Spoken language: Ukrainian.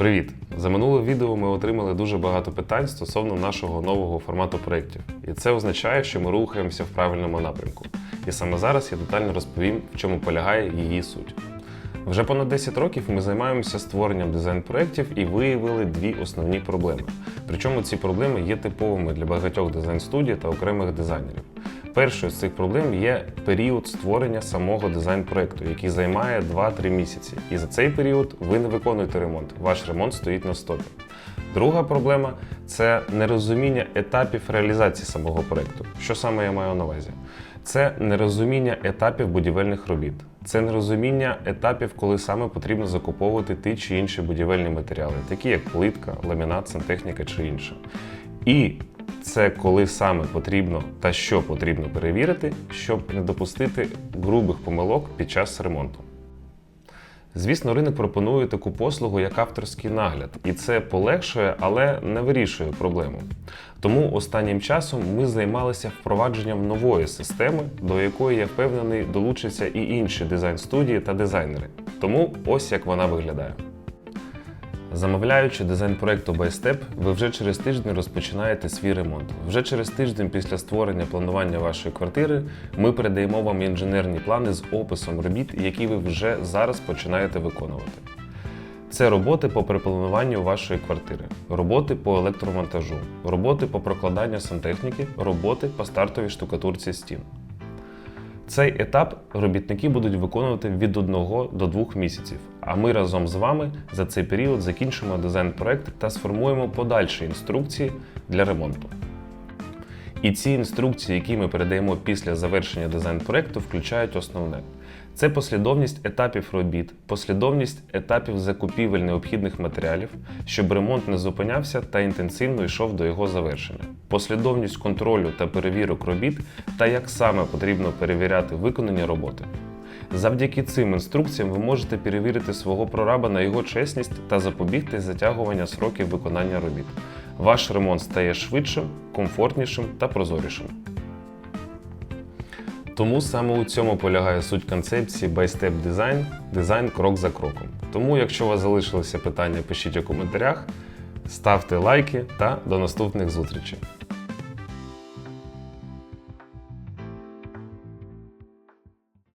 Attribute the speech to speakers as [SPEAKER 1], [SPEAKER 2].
[SPEAKER 1] Привіт! За минуле відео ми отримали дуже багато питань стосовно нашого нового формату проєктів. І це означає, що ми рухаємося в правильному напрямку. І саме зараз я детально розповім, в чому полягає її суть. Вже понад 10 років ми займаємося створенням дизайн-проєктів і виявили дві основні проблеми. Причому ці проблеми є типовими для багатьох дизайн-студій та окремих дизайнерів. Першою з цих проблем є період створення самого дизайн-проекту, який займає 2-3 місяці. І за цей період ви не виконуєте ремонт. Ваш ремонт стоїть на стопі. Друга проблема це нерозуміння етапів реалізації самого проекту. Що саме я маю на увазі? Це нерозуміння етапів будівельних робіт. Це нерозуміння етапів, коли саме потрібно закуповувати ті чи інші будівельні матеріали, такі як плитка, ламінат, сантехніка чи інше. І це коли саме потрібно та що потрібно перевірити, щоб не допустити грубих помилок під час ремонту. Звісно, ринок пропонує таку послугу, як авторський нагляд, і це полегшує, але не вирішує проблему. Тому останнім часом ми займалися впровадженням нової системи, до якої я впевнений долучаться і інші дизайн-студії та дизайнери. Тому ось як вона виглядає. Замовляючи дизайн проекту ByStep, ви вже через тиждень розпочинаєте свій ремонт. Вже через тиждень після створення планування вашої квартири ми передаємо вам інженерні плани з описом робіт, які ви вже зараз починаєте виконувати. Це роботи по переплануванню вашої квартири, роботи по електромонтажу, роботи по прокладанню сантехніки, роботи по стартовій штукатурці стін. Цей етап робітники будуть виконувати від 1 до 2 місяців, а ми разом з вами за цей період закінчимо дизайн-проект та сформуємо подальші інструкції для ремонту. І ці інструкції, які ми передаємо після завершення дизайн-проекту, включають основне: це послідовність етапів робіт, послідовність етапів закупівель необхідних матеріалів, щоб ремонт не зупинявся та інтенсивно йшов до його завершення, послідовність контролю та перевірок робіт та як саме потрібно перевіряти виконані роботи. Завдяки цим інструкціям ви можете перевірити свого прораба на його чесність та запобігти затягування сроків виконання робіт. Ваш ремонт стає швидшим, комфортнішим та прозорішим. Тому саме у цьому полягає суть концепції Байстеп дизайн – дизайн крок за кроком. Тому, якщо у вас залишилися питання, пишіть у коментарях, ставте лайки та до наступних зустрічей.